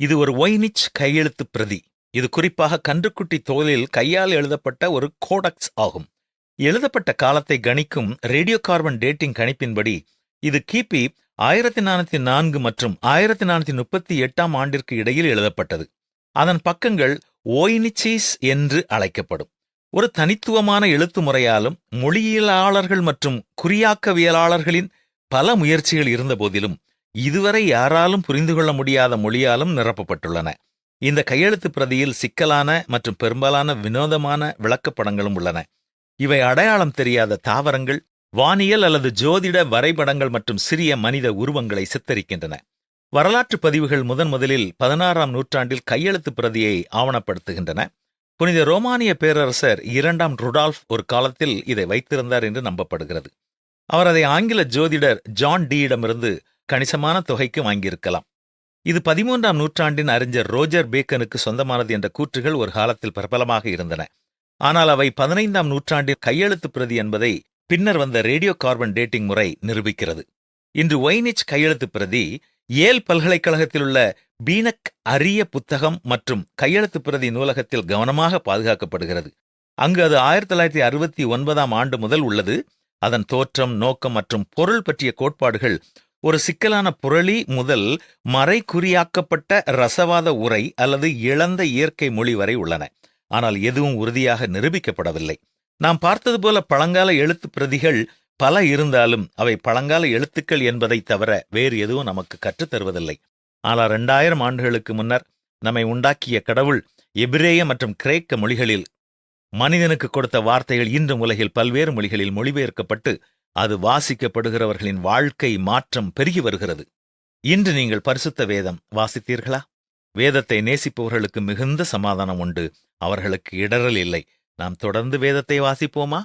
இது ஒரு ஒய்னிச் கையெழுத்து பிரதி. இது குறிப்பாக கன்றுக்குட்டி தோலில் கையால் எழுதப்பட்ட ஒரு கோடக்ஸ் ஆகும். எழுதப்பட்ட காலத்தை கணிக்கும் ரேடியோ கார்பன் டேட்டிங் கணிப்பின்படி இது கிபி ஆயிரத்தி நானூத்தி நான்கு மற்றும் ஆயிரத்தி நானூத்தி முப்பத்தி எட்டாம் ஆண்டிற்கு இடையில் எழுதப்பட்டது. அதன் பக்கங்கள் ஓய்னிச்சீஸ் என்று அழைக்கப்படும். ஒரு தனித்துவமான எழுத்து முறையாலும் மொழியியலாளர்கள் மற்றும் குறியாக்கவியலாளர்களின் பல முயற்சிகள் இருந்தபோதிலும் இதுவரை யாராலும் புரிந்து கொள்ள முடியாத மொழியாலும் நிரப்பப்பட்டுள்ளன. இந்த கையெழுத்து பிரதியில் சிக்கலான மற்றும் பெரும்பாலான வினோதமான விளக்கப்படங்களும் உள்ளன. இவை அடையாளம் தெரியாத தாவரங்கள் வானியல் அல்லது ஜோதிட வரைபடங்கள் மற்றும் சிறிய மனித உருவங்களை சித்தரிக்கின்றன. வரலாற்று பதிவுகள் முதன் முதலில் பதினாறாம் நூற்றாண்டில் கையெழுத்து பிரதியை ஆவணப்படுத்துகின்றன. புனித ரோமானிய பேரரசர் இரண்டாம் ருடால்ஃப் ஒரு காலத்தில் இதை வைத்திருந்தார் என்று நம்பப்படுகிறது. அவர் அதை ஆங்கில ஜோதிடர் ஜான் டியிடமிருந்து கணிசமான தொகைக்கு வாங்கியிருக்கலாம். இது பதிமூன்றாம் நூற்றாண்டின் அறிஞர் ரோஜர் பேக்கனுக்கு சொந்தமானது என்ற கூற்றுகள் ஒரு காலத்தில் பிரபலமாக இருந்தன. ஆனால் அவை பதினைந்தாம் நூற்றாண்டின் கையெழுத்து பிரதி என்பதை பின்னர் வந்த ரேடியோ கார்பன் டேட்டிங் முறை நிரூபிக்கிறது. இன்று ஒய்னிச் கையெழுத்து பிரதி ஏல் பல்கலைக்கழகத்தில் உள்ள பீனக் அரிய புத்தகம் மற்றும் கையெழுத்து பிரதி நூலகத்தில் கவனமாக பாதுகாக்கப்படுகிறது. அங்கு அது ஆயிரத்தி தொள்ளாயிரத்தி அறுபத்தி ஒன்பதாம் ஆண்டு முதல் உள்ளது. அதன் தோற்றம் நோக்கம் மற்றும் பொருள் பற்றிய கோட்பாடுகள் ஒரு சிக்கலான புரளி முதல் மறைகுறியாக்கப்பட்ட ரசவாத உரை அல்லது இழந்த இயற்கை மொழி வரை உள்ளன. ஆனால் எதுவும் உறுதியாக நிரூபிக்கப்படவில்லை. நாம் பார்த்தது போல பழங்கால எழுத்து பிரதிகள் பல இருந்தாலும் அவை பழங்கால எழுத்துக்கள் என்பதை தவிர வேறு எதுவும் நமக்கு கற்றுத் தருவதில்லை. ஆனால் இரண்டாயிரம் ஆண்டுகளுக்கு முன்னர் நம்மை உண்டாக்கிய கடவுள் எபிரேய மற்றும் கிரேக்க மொழிகளில் மனிதனுக்கு கொடுத்த வார்த்தைகள் இன்று உலகில் பல்வேறு மொழிகளில் மொழிபெயர்க்கப்பட்டு அது வாசிக்கப்படுகிறவர்களின் வாழ்க்கை மாற்றம் பெருகி வருகிறது. இன்று நீங்கள் பரிசுத்த வேதம் வாசித்தீர்களா? வேதத்தை நேசிப்பவர்களுக்கு மிகுந்த சமாதானம் உண்டு. அவர்களுக்கு இடரல் இல்லை. நாம் தொடர்ந்து வேதத்தை வாசிப்போமா?